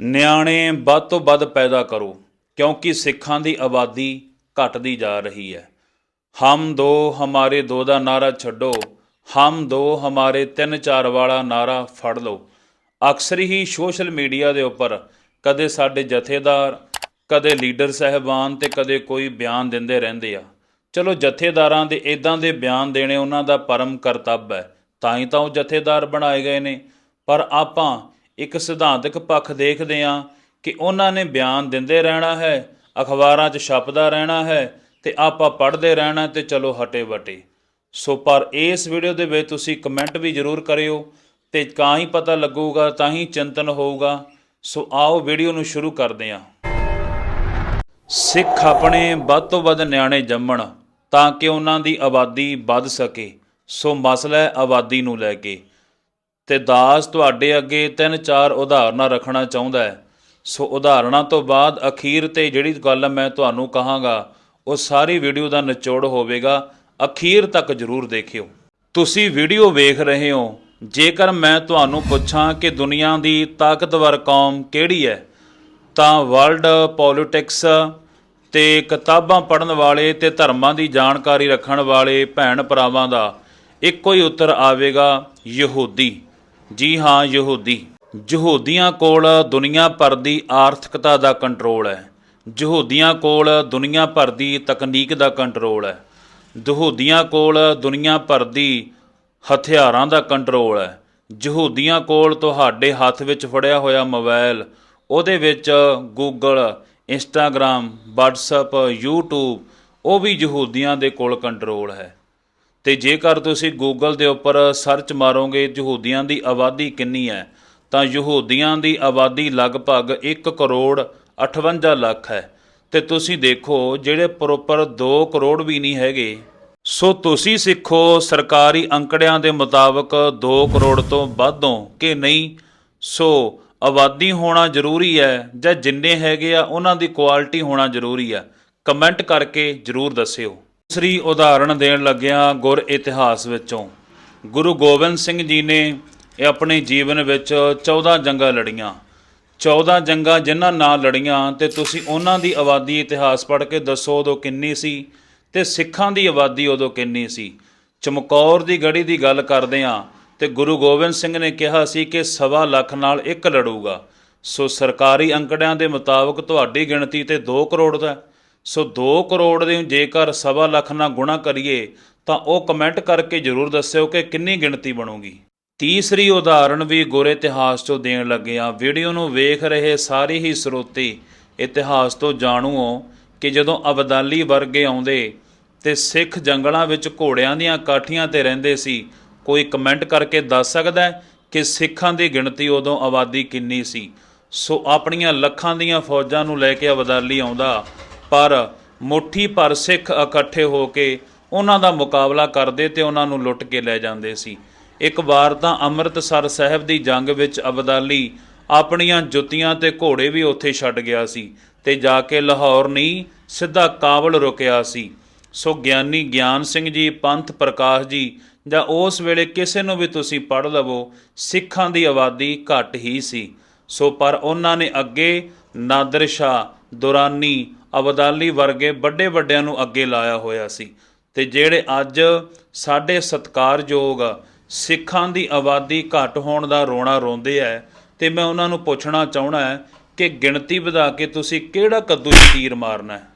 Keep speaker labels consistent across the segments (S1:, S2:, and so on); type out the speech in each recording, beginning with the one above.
S1: ਨਿਆਣੇ ਵੱਧ ਤੋਂ ਵੱਧ ਪੈਦਾ ਕਰੋ, ਕਿਉਂਕਿ ਸਿੱਖਾਂ ਦੀ ਆਬਾਦੀ ਘਟਦੀ ਜਾ ਰਹੀ ਹੈ। ਹਮ ਦੋ ਹਮਾਰੇ ਦੋ ਦਾ ਨਾਰਾ ਛੱਡੋ, ਹਮ ਦੋ ਹਮਾਰੇ ਤਿੰਨ ਚਾਰ ਵਾਲਾ ਨਾਰਾ ਫੜ ਲਓ। ਅਕਸਰ ਹੀ ਸੋਸ਼ਲ ਮੀਡੀਆ ਦੇ ਉੱਪਰ ਕਦੇ ਸਾਡੇ ਜਥੇਦਾਰ, ਕਦੇ ਲੀਡਰ ਸਹਿਬਾਨ ਤੇ ਕਦੇ ਕੋਈ ਬਿਆਨ ਦਿੰਦੇ ਰਹਿੰਦੇ ਆ। ਚਲੋ ਜਥੇਦਾਰਾਂ ਦੇ ਇਦਾਂ ਦੇ ਬਿਆਨ ਦੇਣੇ ਉਹਨਾਂ ਦਾ ਪਰਮ ਕਰਤੱਵ ਹੈ, ਤਾਂ ਹੀ ਤਾਂ ਉਹ ਜਥੇਦਾਰ ਬਣਾਏ ਗਏ ਨੇ। ਪਰ ਆਪਾਂ ਇੱਕ ਸਿਧਾਂਤਕ ਪੱਖ ਦੇਖਦੇ ਹਾਂ ਕਿ ਉਹਨਾਂ ਨੇ ਬਿਆਨ ਦਿੰਦੇ ਰਹਿਣਾ ਹੈ, ਅਖਬਾਰਾਂ 'ਚ ਛਪਦਾ ਰਹਿਣਾ ਹੈ ਤੇ ਆਪਾਂ ਪੜ੍ਹਦੇ ਰਹਿਣਾ ਤੇ ਚਲੋ ਹਟੇ ਵਟੇ ਸੋ ਪਰ ਇਸ ਵੀਡੀਓ ਦੇ ਵਿੱਚ ਤੁਸੀਂ ਕਮੈਂਟ ਵੀ ਜ਼ਰੂਰ ਕਰਿਓ ਤੇ ਤਾਂ ਹੀ ਪਤਾ ਲੱਗੂਗਾ, ਤਾਂ ਹੀ ਚਿੰਤਨ ਹੋਊਗਾ। ਸੋ ਆਓ ਵੀਡੀਓ ਨੂੰ ਸ਼ੁਰੂ ਕਰਦੇ ਹਾਂ। ਸਿੱਖ ਆਪਣੇ ਵੱਧ ਤੋਂ ਵੱਧ ਨਿਆਣੇ ਜੰਮਣ ਤਾਂ ਕਿ ਉਹਨਾਂ ਦੀ ਆਬਾਦੀ ਵੱਧ ਸਕੇ। ਸੋ ਮਸਲਾ ਹੈ ਆਬਾਦੀ ਨੂੰ ਲੈ ਕੇ। ਤੇ ਦਾਸ ਤੁਹਾਡੇ ਅੱਗੇ ਤਿੰਨ ਚਾਰ ਉਦਾਹਰਨਾਂ ਰੱਖਣਾ ਚਾਹੁੰਦਾ ਹੈ। ਸੋ ਉਦਾਹਰਨਾਂ ਤੋਂ ਬਾਅਦ ਅਖੀਰ ਤੇ ਜਿਹੜੀ ਗੱਲ ਮੈਂ ਤੁਹਾਨੂੰ ਕਹਾਂਗਾ, ਉਹ ਸਾਰੀ ਵੀਡੀਓ ਦਾ ਨਿਚੋੜ ਹੋਵੇਗਾ। ਅਖੀਰ ਤੱਕ ਜ਼ਰੂਰ ਦੇਖਿਓ। ਤੁਸੀਂ ਵੀਡੀਓ ਵੇਖ ਰਹੇ ਹੋ। ਜੇਕਰ ਮੈਂ ਤੁਹਾਨੂੰ ਪੁੱਛਾਂ ਕਿ ਦੁਨੀਆ ਦੀ ਤਾਕਤਵਰ ਕੌਮ ਕਿਹੜੀ ਹੈ, ਤਾਂ ਵਰਲਡ ਪੋਲਿਟਿਕਸ ਤੇ ਕਿਤਾਬਾਂ ਪੜ੍ਹਨ ਵਾਲੇ ਤੇ ਧਰਮਾਂ ਦੀ ਜਾਣਕਾਰੀ ਰੱਖਣ ਵਾਲੇ ਭੈਣ ਭਰਾਵਾਂ ਦਾ ਇੱਕੋ ਹੀ ਉੱਤਰ ਆਵੇਗਾ, ਯਹੂਦੀ। ਜੀ ਹਾਂ, ਯਹੂਦੀ। ਯਹੂਦੀਆਂ ਕੋਲ ਦੁਨੀਆ ਭਰ ਦੀ ਆਰਥਿਕਤਾ ਦਾ ਕੰਟਰੋਲ ਹੈ। ਯਹੂਦੀਆਂ ਕੋਲ ਦੁਨੀਆ ਭਰ ਦੀ ਤਕਨੀਕ ਦਾ ਕੰਟਰੋਲ ਹੈ। ਯਹੂਦੀਆਂ ਕੋਲ ਦੁਨੀਆ ਭਰ ਦੀ ਹਥਿਆਰਾਂ ਦਾ ਕੰਟਰੋਲ ਹੈ। ਯਹੂਦੀਆਂ ਕੋਲ ਤੁਹਾਡੇ ਹੱਥ ਵਿੱਚ ਫੜਿਆ ਹੋਇਆ ਮੋਬਾਈਲ, ਉਹਦੇ ਵਿੱਚ ਗੂਗਲ ਇੰਸਟਾਗ੍ਰam WhatsApp, YouTube, ਉਹ ਵੀ ਯਹੂਦੀਆਂ ਦੇ ਕੋਲ ਕੰਟਰੋਲ ਹੈ। ਤੇ ਜੇਕਰ ਤੁਸੀਂ ਗੂਗਲ ਦੇ ਉੱਪਰ ਸਰਚ ਮਾਰੋਗੇ, ਯਹੂਦੀਆਂ ਦੀ ਆਬਾਦੀ ਕਿੰਨੀ ਹੈ, ਤਾਂ ਯਹੂਦੀਆਂ ਦੀ ਆਬਾਦੀ ਲਗਭਗ 1 ਕਰੋੜ 58 ਲੱਖ ਹੈ। ਤੇ ਤੁਸੀਂ ਦੇਖੋ, ਜਿਹੜੇ ਪ੍ਰੋਪਰ 2 ਕਰੋੜ ਵੀ ਨਹੀਂ ਹੈਗੇ, ਸੋ ਤੁਸੀਂ ਸਿੱਖੋ, ਸਰਕਾਰੀ ਅੰਕੜਿਆਂ ਦੇ ਮੁਤਾਬਕ 2 ਕਰੋੜ ਤੋਂ ਵੱਧ ਹੋ ਕਿ ਨਹੀਂ? ਸੋ ਆਬਾਦੀ ਹੋਣਾ ਜ਼ਰੂਰੀ ਹੈ, ਜਾਂ ਜਿੰਨੇ ਹੈਗੇ ਆ, ਉਹਨਾਂ ਦੀ ਕੁਆਲਿਟੀ ਹੋਣਾ ਜ਼ਰੂਰੀ ਹੈ ਕਮੈਂਟ ਕਰਕੇ ਜ਼ਰੂਰ ਦੱਸਿਓ। ਦੂਸਰੀ ਉਦਾਹਰਣ ਦੇਣ ਲੱਗਿਆ ਗੁਰ ਇਤਿਹਾਸ ਵਿੱਚੋਂ। ਗੁਰੂ ਗੋਬਿੰਦ ਸਿੰਘ ਜੀ ਨੇ ਆਪਣੇ ਜੀਵਨ ਵਿੱਚ 14 ਜੰਗਾਂ ਲੜੀਆਂ। 14 ਜੰਗਾਂ ਜਿਨ੍ਹਾਂ ਨਾਲ ਲੜੀਆਂ ਤੇ ਤੁਸੀਂ ਉਹਨਾਂ ਦੀ ਆਬਾਦੀ ਇਤਿਹਾਸ ਪੜ੍ਹ ਕੇ ਦੱਸੋ ਉਦੋਂ ਕਿੰਨੀ ਸੀ ਤੇ ਸਿੱਖਾਂ ਦੀ ਆਬਾਦੀ ਉਦੋਂ ਕਿੰਨੀ ਸੀ। ਚਮਕੌਰ ਦੀ ਗੜੀ ਦੀ ਗੱਲ ਕਰਦੇ ਆ ਤੇ ਗੁਰੂ ਗੋਬਿੰਦ ਸਿੰਘ ਨੇ ਕਿਹਾ ਸੀ ਕਿ ਸਵਾ ਲੱਖ ਨਾਲ ਇੱਕ ਲੜੂਗਾ। ਸੋ ਸਰਕਾਰੀ ਅੰਕੜਿਆਂ ਦੇ ਮੁਤਾਬਕ ਤੁਹਾਡੀ ਗਿਣਤੀ ਤੇ 2 ਕਰੋੜ ਦਾ ਸੋ 2 ਕਰੋੜ ਦੇ ਜੇਕਰ ਸਵਾ ਲੱਖ ਨਾਲ ਗੁਣਾ ਕਰੀਏ, ਤਾਂ ਉਹ ਕਮੈਂਟ ਕਰਕੇ ਜ਼ਰੂਰ ਦੱਸਿਓ ਕਿ ਕਿੰਨੀ ਗਿਣਤੀ ਬਣੂਗੀ। ਤੀਸਰੀ ਉਦਾਹਰਣ ਵੀ ਗੁਰ ਇਤਿਹਾਸ ਤੋਂ ਦੇਣ ਲੱਗੇ ਆ ਵੀਡੀਓ ਨੂੰ ਵੇਖ ਰਹੇ ਸਾਰੇ ਹੀ ਸਰੋਤੇ ਇਤਿਹਾਸ ਤੋਂ ਜਾਣੂ ਹੋ ਕਿ ਜਦੋਂ ਅਬਦਾਲੀ ਵਰਗੇ ਆਉਂਦੇ ਤੇ ਸਿੱਖ ਜੰਗਲਾਂ ਵਿੱਚ ਘੋੜਿਆਂ ਦੀਆਂ ਕਾਠੀਆਂ ਤੇ ਰਹਿੰਦੇ ਸੀ, ਕੋਈ ਕਮੈਂਟ ਕਰਕੇ ਦੱਸ ਸਕਦਾ ਹੈ ਕਿ ਸਿੱਖਾਂ ਦੀ ਗਿਣਤੀ ਉਦੋਂ ਆਬਾਦੀ ਕਿੰਨੀ ਸੀ। ਸੋ ਆਪਣੀਆਂ ਲੱਖਾਂ ਦੀਆਂ ਫੌਜਾਂ ਨੂੰ ਲੈ ਕੇ ਅਬਦਾਲੀ ਆਉਂਦਾ ਪਰ ਮੁੱਠੀ ਭਰ ਸਿੱਖ ਇਕੱਠੇ ਹੋ ਕੇ ਉਹਨਾਂ ਦਾ ਮੁਕਾਬਲਾ ਕਰਦੇ ਤੇ ਉਹਨਾਂ ਨੂੰ ਲੁੱਟ ਕੇ ਲੈ ਜਾਂਦੇ ਸੀ। ਇੱਕ ਵਾਰ ਤਾਂ ਅੰਮ੍ਰਿਤਸਰ ਸਾਹਿਬ ਦੀ ਜੰਗ ਵਿੱਚ ਅਬਦਾਲੀ ਆਪਣੀਆਂ ਜੁੱਤੀਆਂ ਤੇ ਘੋੜੇ ਵੀ ਉੱਥੇ ਛੱਡ ਗਿਆ ਸੀ ਤੇ ਜਾ ਕੇ ਲਾਹੌਰ ਨਹੀਂ ਸਿੱਧਾ ਕਾਬਲ ਰੁਕਿਆ ਸੀ। ਸੋ ਗਿਆਨੀ ਗਿਆਨ ਸਿੰਘ ਜੀ, ਪੰਥ ਪ੍ਰਕਾਸ਼ ਜੀ ਜਾਂ ਉਸ ਵੇਲੇ ਕਿਸੇ ਨੂੰ ਵੀ ਤੁਸੀਂ ਪੜ੍ਹ ਲਵੋ, ਸਿੱਖਾਂ ਦੀ ਆਬਾਦੀ ਘੱਟ ਹੀ ਸੀ। ਸੋ ਪਰ ਉਹਨਾਂ ਨੇ ਅੱਗੇ ਨਾਦਰ ਸ਼ਾਹ, ਦੁਰਾਨੀ ਅਬਦਾਲੀ ਵਰਗੇ ਵੱਡੇ ਵੱਡਿਆਂ ਨੂੰ ਅੱਗੇ ਲਾਇਆ ਹੋਇਆ ਸੀ। ਤੇ ਜਿਹੜੇ ਅੱਜ ਸਾਡੇ ਸਤਕਾਰਯੋਗ ਸਿੱਖਾਂ ਦੀ ਆਬਾਦੀ ਘੱਟ ਹੋਣ ਦਾ ਰੋਣਾ ਰੋਂਦੇ ਐ, ਤੇ ਮੈਂ ਉਹਨਾਂ ਨੂੰ ਪੁੱਛਣਾ ਚਾਹਣਾ ਹੈ ਕਿ ਗਿਣਤੀ ਵਧਾ ਕੇ ਤੁਸੀਂ ਕਿਹੜਾ ਕੱਦੂ ਤੀਰ ਮਾਰਨਾ ਹੈ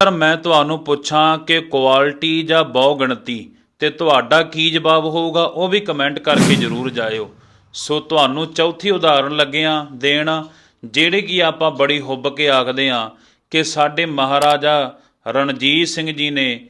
S1: ਪਰ ਮੈਂ ਤੁਹਾਨੂੰ ਪੁੱਛਾਂ ਕਿ ਕੁਆਲਿਟੀ ਜਾਂ ਬਹੁ ਗਿਣਤੀ ਤੇ ਤੁਹਾਡਾ ਕੀ ਜਵਾਬ ਹੋਊਗਾ, ਉਹ ਵੀ ਕਮੈਂਟ ਕਰਕੇ ਜਰੂਰ ਜਾਇਓ। ਸੋ ਤੁਹਾਨੂੰ ਚੌਥੀ ਉਦਾਹਰਣ ਲੱਗਿਆ ਦੇਣ, ਜਿਹੜੇ ਕੀ ਆਪਾਂ ਬੜੀ ਹੁੱਬ ਕੇ ਆਖਦੇ ਆ ਕਿ ਸਾਡੇ ਮਹਾਰਾਜਾ ਰਣਜੀਤ ਸਿੰਘ ਜੀ ਨੇ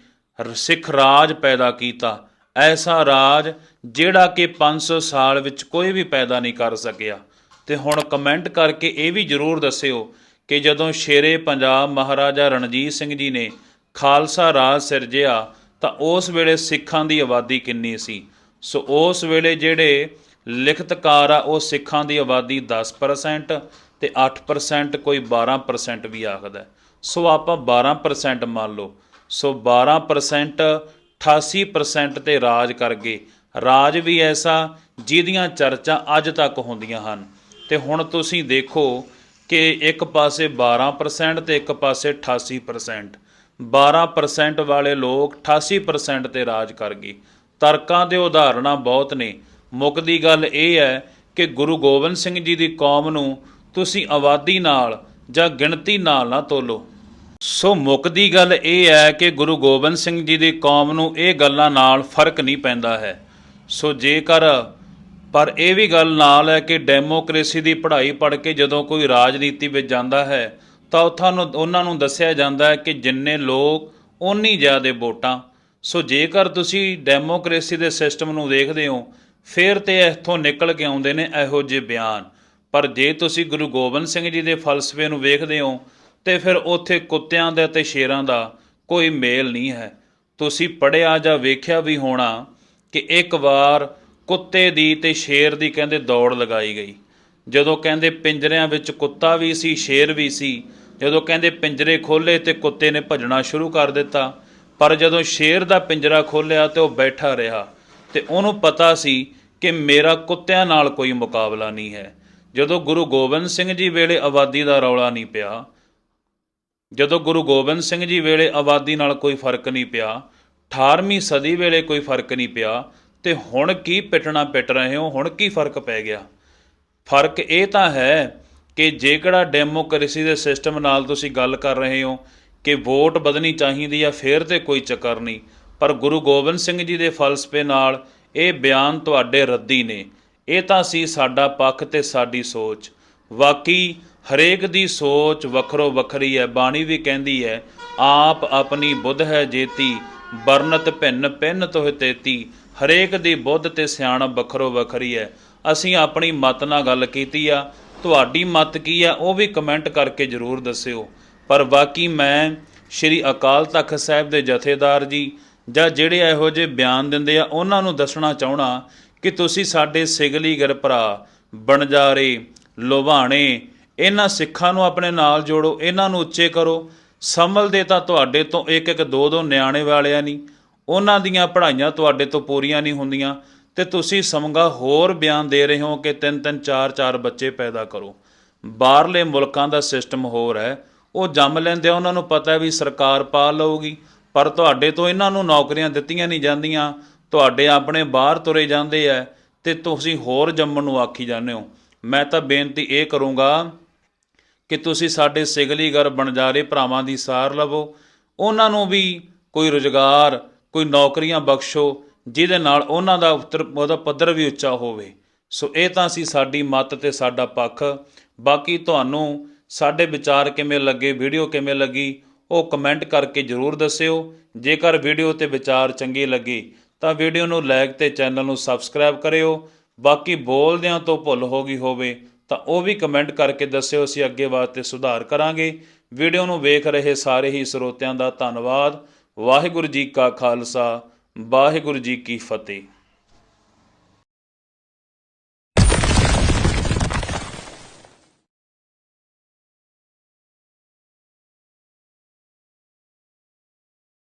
S1: ਸਿੱਖ ਰਾਜ ਪੈਦਾ ਕੀਤਾ। ਐਸਾ ਰਾਜ ਜਿਹੜਾ ਕਿ 500 ਸਾਲ ਵਿੱਚ ਕੋਈ ਵੀ ਪੈਦਾ ਨਹੀਂ ਕਰ ਸਕਿਆ। ਤੇ ਹੁਣ ਕਮੈਂਟ ਕਰਕੇ ਇਹ ਵੀ ਜਰੂਰ ਦੱਸਿਓ ਕਿ ਜਦੋਂ ਸ਼ੇਰੇ ਪੰਜਾਬ ਮਹਾਰਾਜਾ ਰਣਜੀਤ ਸਿੰਘ ਜੀ ਨੇ ਖਾਲਸਾ ਰਾਜ ਸਿਰਜਿਆ, ਤਾਂ ਉਸ ਵੇਲੇ ਸਿੱਖਾਂ ਦੀ ਆਬਾਦੀ ਕਿੰਨੀ ਸੀ? ਸੋ ਉਸ ਵੇਲੇ ਜਿਹੜੇ ਲਿਖਤਕਾਰ ਆ, ਉਹ ਸਿੱਖਾਂ ਦੀ ਆਬਾਦੀ 10% ਤੇ 8% ਕੋਈ 12% ਵੀ ਆਖਦਾ ਸੋ ਆਪਾਂ 12% ਮੰਨ ਲਓ। ਸੋ 12% 88% ਤੇ ਰਾਜ ਕਰ ਗਏ। ਰਾਜ ਵੀ ਐਸਾ ਜਿਹਦੀਆਂ ਚਰਚਾ ਅੱਜ ਤੱਕ ਹੁੰਦੀਆਂ ਹਨ। ਤੇ ਹੁਣ ਤੁਸੀਂ ਦੇਖੋ ਕਿ ਇੱਕ ਪਾਸੇ 12% ਤੇ ਇੱਕ ਪਾਸੇ 88% 12% ਵਾਲੇ ਲੋਕ 88% ਤੇ ਰਾਜ ਕਰ ਗਏ। ਤਰਕਾਂ ਦੇ ਉਦਾਹਰਣਾਂ ਬਹੁਤ ਨੇ। ਮੁੱਕਦੀ ਗੱਲ ਇਹ ਹੈ ਕਿ ਗੁਰੂ ਗੋਬਿੰਦ ਸਿੰਘ ਜੀ ਦੀ ਕੌਮ ਨੂੰ ਤੁਸੀਂ ਆਬਾਦੀ ਨਾਲ ਜਾਂ ਗਿਣਤੀ ਨਾਲ ਨਾ ਤੋਲੋ। ਸੋ ਮੁੱਕਦੀ ਗੱਲ ਇਹ ਹੈ ਕਿ ਗੁਰੂ ਗੋਬਿੰਦ ਸਿੰਘ ਜੀ ਦੀ ਕੌਮ ਨੂੰ ਇਹ ਗੱਲਾਂ ਨਾਲ ਫ਼ਰਕ ਨਹੀਂ ਪੈਂਦਾ ਹੈ। ਸੋ ਜੇਕਰ, ਪਰ ਇਹ ਵੀ ਗੱਲ ਨਾਲ ਹੈ ਕਿ ਡੈਮੋਕ੍ਰੇਸੀ ਦੀ ਪੜ੍ਹਾਈ ਪੜ੍ਹ ਕੇ ਜਦੋਂ ਕੋਈ ਰਾਜਨੀਤੀ ਵਿੱਚ ਜਾਂਦਾ ਹੈ, ਤਾਂ ਉੱਥਾਂ ਨੂੰ ਉਹਨਾਂ ਨੂੰ ਦੱਸਿਆ ਜਾਂਦਾ ਹੈ ਕਿ ਜਿੰਨੇ ਲੋਕ, ਓਨੀ ਜ਼ਿਆਦਾ ਵੋਟਾਂ। ਸੋ ਜੇਕਰ ਤੁਸੀਂ ਡੈਮੋਕ੍ਰੇਸੀ ਦੇ ਸਿਸਟਮ ਨੂੰ ਦੇਖਦੇ ਹੋ, ਫਿਰ ਤੇ ਇੱਥੋਂ ਨਿਕਲ ਕੇ ਆਉਂਦੇ ਨੇ ਇਹੋ ਜਿਹੇ ਬਿਆਨ। ਪਰ ਜੇ ਤੁਸੀਂ ਗੁਰੂ ਗੋਬਿੰਦ ਸਿੰਘ ਜੀ ਦੇ ਫਲਸਫੇ ਨੂੰ ਵੇਖਦੇ ਹੋ, ਤੇ ਫਿਰ ਉੱਥੇ ਕੁੱਤਿਆਂ ਦੇ ਤੇ ਸ਼ੇਰਾਂ ਦਾ ਕੋਈ ਮੇਲ ਨਹੀਂ ਹੈ। ਤੁਸੀਂ ਪੜਿਆ ਜਾਂ ਵੇਖਿਆ ਵੀ ਹੋਣਾ ਕਿ ਇੱਕ ਵਾਰ ਕੁੱਤੇ ਦੀ ਤੇ ਸ਼ੇਰ ਦੀ ਕਹਿੰਦੇ ਦੌੜ ਲਗਾਈ ਗਈ। ਜਦੋਂ ਕਹਿੰਦੇ ਪਿੰਜਰਿਆਂ ਵਿੱਚ ਕੁੱਤਾ ਵੀ ਸੀ, ਸ਼ੇਰ ਵੀ ਸੀ, ਜਦੋਂ ਕਹਿੰਦੇ ਪਿੰਜਰੇ ਖੋਲੇ ਤੇ ਕੁੱਤੇ ਨੇ ਭੱਜਣਾ ਸ਼ੁਰੂ ਕਰ ਦਿੱਤਾ, ਪਰ ਜਦੋਂ ਸ਼ੇਰ ਦਾ ਪਿੰਜਰਾ ਖੋਲਿਆ ਤੇ ਉਹ ਬੈਠਾ ਰਿਹਾ, ਤੇ ਉਹਨੂੰ ਪਤਾ ਸੀ ਕਿ ਮੇਰਾ ਕੁੱਤਿਆਂ ਨਾਲ ਕੋਈ ਮੁਕਾਬਲਾ ਨਹੀਂ ਹੈ। ਜਦੋਂ ਗੁਰੂ ਗੋਬਿੰਦ ਸਿੰਘ ਜੀ ਵੇਲੇ ਆਬਾਦੀ ਦਾ ਰੌਲਾ ਨਹੀਂ ਪਿਆ, ਜਦੋਂ ਗੁਰੂ ਗੋਬਿੰਦ ਸਿੰਘ ਜੀ ਵੇਲੇ ਆਬਾਦੀ ਨਾਲ ਕੋਈ ਫ਼ਰਕ ਨਹੀਂ ਪਿਆ 18ਵੀਂ ਸਦੀ ਵੇਲੇ ਕੋਈ ਫ਼ਰਕ ਨਹੀਂ ਪਿਆ, ਤੇ ਹੁਣ ਕੀ ਪਿਟਣਾ ਪਿਟ ਰਹੇ ਹੋ, ਹੁਣ ਕੀ ਫ਼ਰਕ ਪੈ ਗਿਆ? ਫ਼ਰਕ ਇਹ ਤਾਂ ਹੈ ਕਿ ਜੇਕੜਾ ਡੈਮੋਕ੍ਰੇਸੀ ਦੇ ਸਿਸਟਮ ਨਾਲ ਤੁਸੀਂ ਗੱਲ ਕਰ ਰਹੇ ਹੋ ਕਿ ਵੋਟ ਬਦਲਣੀ ਚਾਹੀਦੀ ਆ, ਫੇਰ ਤੇ ਕੋਈ ਚੱਕਰ ਨਹੀਂ, ਪਰ ਗੁਰੂ ਗੋਬਿੰਦ ਸਿੰਘ ਜੀ ਦੇ ਫਲਸਫੇ ਨਾਲ ਇਹ ਬਿਆਨ ਤੁਹਾਡੇ ਰੱਦੀ ਨੇ। ਇਹ ਤਾਂ ਸੀ ਸਾਡਾ ਪੱਖ ਤੇ ਸਾਡੀ ਸੋਚ। ਵਾਕਈ, ਹਰੇਕ ਦੀ ਸੋਚ ਵੱਖਰੋ ਵੱਖਰੀ ਹੈ, ਬਾਣੀ ਵੀ ਕਹਿੰਦੀ ਹੈ, ਆਪ ਆਪਣੀ ਬੁੱਧ ਹੈ ਜੇਤੀ ਬਰਨਤ ਭਿੰਨ ਭਿੰਨ ਤੋਹ ਤੇਤੀ, ਹਰੇਕ ਦੀ ਬੁੱਧ ਤੇ ਸਿਆਣਪ ਵੱਖਰੋ ਵੱਖਰੀ ਹੈ। ਅਸੀਂ ਆਪਣੀ ਮਤ ਨਾਲ ਗੱਲ ਕੀਤੀ ਆ, ਤੁਹਾਡੀ ਮਤ ਕੀ ਆ, ਉਹ ਵੀ ਕਮੈਂਟ ਕਰਕੇ ਜਰੂਰ ਦੱਸਿਓ। ਪਰ ਬਾਕੀ ਮੈਂ ਸ਼੍ਰੀ ਅਕਾਲ ਤਖਤ ਸਾਹਿਬ ਦੇ ਜਥੇਦਾਰ ਜੀ ਜਾਂ ਜਿਹੜੇ ਇਹੋ ਜਿਹੇ ਬਿਆਨ ਦਿੰਦੇ ਆ, ਉਹਨਾਂ ਨੂੰ ਦੱਸਣਾ ਚਾਹਣਾ ਕਿ ਤੁਸੀਂ ਸਾਡੇ ਸਿਗਲੀਗਰ ਭਰਾ ਬਣਜਾਰੇ ਲੋਭਾਣੇ। ਇਹਨਾਂ ਸਿੱਖਾਂ ਨੂੰ ਆਪਣੇ ਨਾਲ ਜੋੜੋ, ਇਹਨਾਂ ਨੂੰ ਉੱਚੇ ਕਰੋ। ਸੰਭਲਦੇ ਤਾਂ ਤੁਹਾਡੇ ਤੋਂ ਇੱਕ ਇੱਕ ਦੋ ਦੋ ਨਿਆਣੇ ਵਾਲਿਆਂ ਨਹੀਂ ਉਹਨਾਂ ਦੀਆਂ ਪੜ੍ਹਾਈਆਂ ਤੁਹਾਡੇ ਤੋਂ ਪੂਰੀਆਂ ਨਹੀਂ ਹੁੰਦੀਆਂ। ਤੇ ਤੁਸੀਂ ਸਮਗਾ ਹੋਰ ਬਿਆਨ ਦੇ ਰਹੇ ਹੋ ਕਿ ਤਿੰਨ ਤਿੰਨ, ਚਾਰ ਚਾਰ ਬੱਚੇ ਪੈਦਾ ਕਰੋ। ਬਾਹਰਲੇ ਮੁਲਕਾਂ ਦਾ ਸਿਸਟਮ ਹੋਰ ਹੈ। ਉਹ ਜੰਮ ਲੈਂਦੇ ਆ, ਉਹਨਾਂ ਨੂੰ ਪਤਾ ਵੀ ਸਰਕਾਰ ਪਾ ਲਊਗੀ। ਪਰ ਤੁਹਾਡੇ ਤੋਂ ਇਹਨਾਂ ਨੂੰ ਨੌਕਰੀਆਂ ਦਿੱਤੀਆਂ ਨਹੀਂ ਜਾਂਦੀਆਂ। ਤੁਹਾਡੇ ਆਪਣੇ ਬਾਹਰ ਤੁਰੇ ਜਾਂਦੇ ਆ ਤੇ ਤੁਸੀਂ ਹੋਰ ਜੰਮਣ ਨੂੰ ਆਖੀ ਜਾਂਦੇ ਹੋ। ਮੈਂ ਤਾਂ ਬੇਨਤੀ ਇਹ ਕਰੂੰਗਾ ਕਿ ਤੁਸੀਂ ਸਾਡੇ ਸਿਗਲੀਗਰ ਬਣਜਾਰੇ ਭਰਾਵਾਂ ਦੀ ਸਾਰ ਲਵੋ। ਉਹਨਾਂ ਨੂੰ ਵੀ ਕੋਈ ਰੁਜ਼ਗਾਰ, ਕੋਈ ਨੌਕਰੀਆਂ ਬਖਸ਼ੋ, ਜਿਹਦੇ ਨਾਲ ਉਹਨਾਂ ਦਾ ਉੱਤਰ ਉਹਦਾ ਪੱਧਰ ਵੀ ਉੱਚਾ ਹੋਵੇ। ਸੋ ਇਹ ਤਾਂ ਸੀ ਸਾਡੀ ਮਤ ਤੇ ਸਾਡਾ ਪੱਖ। ਬਾਕੀ ਤੁਹਾਨੂੰ ਸਾਡੇ ਵਿਚਾਰ ਕਿਵੇਂ ਲੱਗੇ, ਵੀਡੀਓ ਕਿਵੇਂ ਲੱਗੀ, ਉਹ ਕਮੈਂਟ ਕਰਕੇ ਜਰੂਰ ਦੱਸਿਓ। ਜੇਕਰ ਵੀਡੀਓ ਤੇ ਵਿਚਾਰ ਚੰਗੇ ਲੱਗੇ ਤਾਂ ਵੀਡੀਓ ਨੂੰ ਲਾਈਕ ਤੇ ਚੈਨਲ ਨੂੰ ਸਬਸਕ੍ਰਾਈਬ ਕਰਿਓ। ਬਾਕੀ ਬੋਲਦਿਆਂ ਤੋਂ ਭੁੱਲ ਹੋ ਗਈ ਹੋਵੇ ਤਾਂ ਉਹ ਵੀ ਕਮੈਂਟ ਕਰਕੇ ਦੱਸਿਓ, ਅਸੀਂ ਅੱਗੇ ਵਾਸਤੇ ਸੁਧਾਰ ਕਰਾਂਗੇ। ਵੀਡੀਓ ਨੂੰ ਵੇਖ ਰਹੇ ਸਾਰੇ ਹੀ ਸਰੋਤਿਆਂ ਦਾ ਧੰਨਵਾਦ। ਵਾਹਿਗੁਰੂ ਜੀ ਕਾ ਖਾਲਸਾ, ਵਾਹਿਗੁਰੂ ਜੀ ਕੀ ਫਤਿਹ।